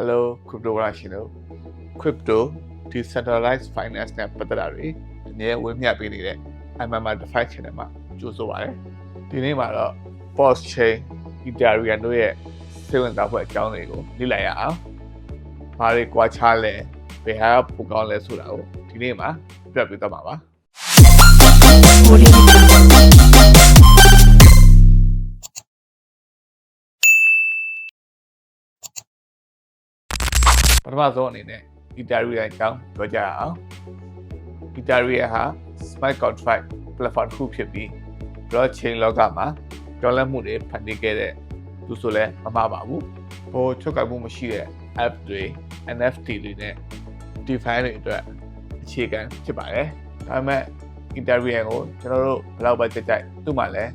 Hello crypto ဝရရှင်တို့ crypto decentralized finance နဲ့ပတ်သက်တာတွေအနည်းဝင်းမြပေးနေတဲ့ MMR DeFi channel မှာကြိုဆိုပါရစေဒီနေ့မှာတော့ Post Chain Ethereum တို့ရဲ့စိတ်ဝင်စားဖွယ်အကြောင်းတွေကိုလေ့လာရအောင်။ဘာတွေကြွားချလဲဘယ်ဟာပိုကောင်းလဲဆိုတာကိုဒီနေ့မှာပြပြသွားမှာပါ။။ ပထမဆုံးအနေနဲ့ Ethereum အကြောင်းပြောကြရအောင်။ Ethereum ဟာ smart contract platform တစ်ခုဖြစ်ပြီး blockchain လောကမှာကြော်လန့်မှုတွေဖန်တီးခဲ့တဲ့သူဆိုလဲမမှားပါဘူး။ဘောချုပ်ကပ်မှုမရှိတဲ့ app တွေ NFT တွေနဲ့ DeFi တွေအတွက်အခြေခံဖြစ်ပါတယ်။ဒါပေမဲ့ Ethereum ကိုကျွန်တော်တို့ဘယ်လောက်ပဲကြိုက်ကြိုက်သူ့မှာလည်း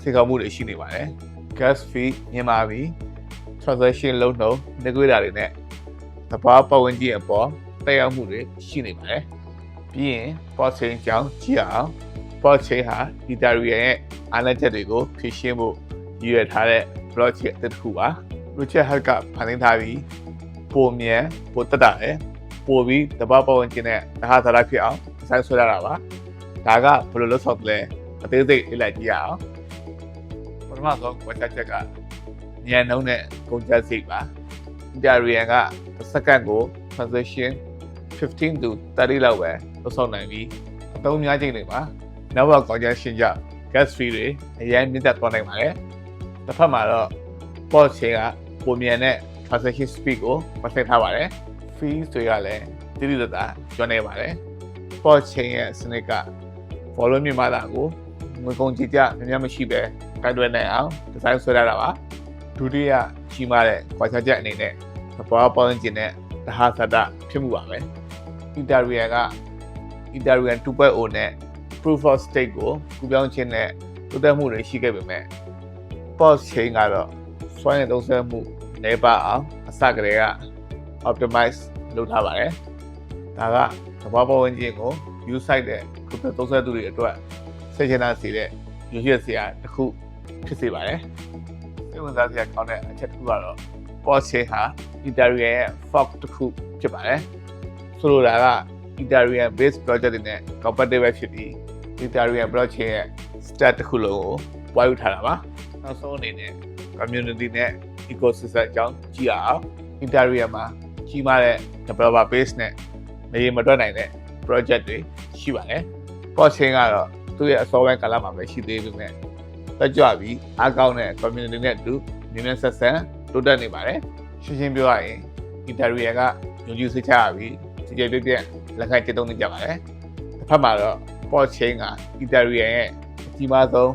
စေကောင်းမှုတွေရှိနေပါတယ်။ gas fee မြင်ပါပြီ။ transaction လုံးနှုန်းနှကွေးတာတွေနဲ့ သဘာဝပတ်ဝန်းကျင်အပေါ်တက်ရောက်မှုတွေရှိနေပါတယ်။ပြီးရင် blockchain ကြောင်းကြည့်အောင် blockchain ဟာ Ethereum ရဲ့အားနည်းချက်တွေကိုဖြေရှင်းဖို့ရည်ရွယ်ထားတဲ့ blockchain အသစ်တစ်ခုပါ။ Richard Heart ကဖန်တီးထားပြီးပုံမြန်ပိုတက်တာတယ်ပိုပြီးသဘာဝပတ်ဝန်းကျင်နဲ့တဟာသရဖြစ်အောင်ဒီဇိုင်းဆွဲရတာပါ။ဒါကဘယ်လိုလုပ်ဆောင်လဲအသေးစိတ်လေ့လာကြည့်ရအောင်။ပထမဆုံးဝက်ချက်ချက်ကညံနှုံးနဲ့ကုန်ကျစရိတ်ပါ။ Ethereum ကတစ်စက္ကန့်ကို transaction 15 to 30လောက်ပဲလုပ်ဆောင်နိုင်ပြီးအသုံးများချိန်တွေမှာ network congestion ကြောင့် gas fee တွေအရင်မြင့်တက်သွားနိုင်ပါတယ်။တစ်ဖက်မှာတော့ port chain ကပုံမြန်တဲ့ transaction speed ကိုမဆက်ထားပါတယ်။ fees တွေကလည်းတိတိကျကျကျွမ်းနေပါတယ်။ port chain ရဲ့စနစ်က volume မြင့်မာတာကိုငွေကုန်ကြေးကျများများမရှိပဲကိုင်တွယ်နိုင်အောင်ဒီဇိုင်းဆွဲရတာပါဒုတိယကြီးမားတဲ့ခွာခြားချက်အနေနဲ့ သဘောပေါင်းကျင်တဲ့တဟာသတ္တဖြစ်မှုပါပဲ Ethereum က Ethereum 2.0နဲ့ proof of stake ကိုကူးပြောင်းခြင်းနဲ့တိုးတက်မှုတွေရှိခဲ့ပေမဲ့ POS chain ကတော့စွမ်းရည်သုံးစွဲမှုနေပါအောင်အစကတည်းက optimize လုပ်ထားပါတယ်ဒါကသဘောပေါင်းကျင်ကို use site တဲ့ crypto သုံးစွဲသူတွေအတွက်စိတ်ချမ်းသာစေတဲ့ရည်ရွယ်စရာတစ်ခုဖြစ်စေပါတယ်စိတ်ဝင်စားစရာကောင်းတဲ့အချက်တစ်ခုကတော့ POS chain ဟာ Ethereum ရဲ့ fork တစ်ခုဖြစ်ပါတယ်ဆိုလိုတာက Ethereum based project တွေနဲ့ compatible ဖြစ်ပြီး Ethereum blockchain ရဲ့ stat တစ်ခုလုံးကိုပွားယူထားတာပါနောက်ဆုံးအနေနဲ့ community နဲ့ ecosystem အကြောင်းကြည့်အောင် Ethereum မှာကြီးမားတဲ့ developer base နဲ့မရေမတွက်နိုင်တဲ့ project တွေရှိပါတယ်။ blockchain ကတော့သူ့ရဲ့အစောပိုင်းကာလမှာပဲရှိသေးပေမဲ့တက်ကြွပြီးအားကောင်းတဲ့ community နဲ့အတူမြင်မြန်ဆက်ဆံ တိုးတက်နေပါတယ်။ရှင်းရှင်းပြောရရင် Ethereum ကညွှန်ကြည့်စိတ်ချရပြီးကြည်ကြဲပြည့်ပြည့်လက်ခံကျင့်သုံးနေကြပါတယ်။တစ်ဖက်မှာတော့ blockchain က Ethereum ရဲ့အကြီးမားဆုံး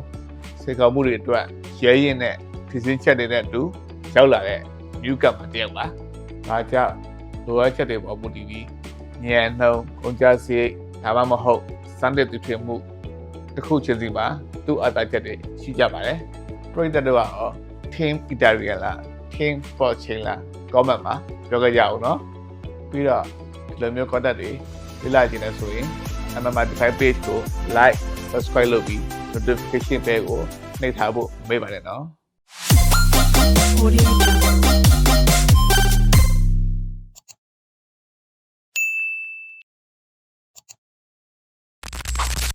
စေကောင်းမှုတွေအတွက်ရဲရင်တဲ့ဖြည့်စင်းချက်တွေနဲ့အတူရောက်လာတဲ့ new cup တစ်ယောက်ပါ။ဒါကြောင့်လိုအပ်ချက်တွေပေါ်မူတည်ပြီးညံနှုံကုန်ကြစရိတ်ဒါမှမဟုတ်စမ်းတဲ့သူဖြစ်မှုတစ်ခုချင်းစီမှာသူ့အတားချက်တွေရှိကြပါတယ်။ပရိသတ်တို့ကတော့ team Ethereum လား team blockchain လား comment မှာပြောကြကြအောင်နော်။ပြီးတော့ဒီလိုမျိုး content တွေလေ့လာကြည့်နေဆိုရင် MMR Defy page ကို like subscribe လုပ်ပြီး notification bell ကိုနှိပ်ထားဖို့မေ့ပါတယ်နော် Audio Jungle.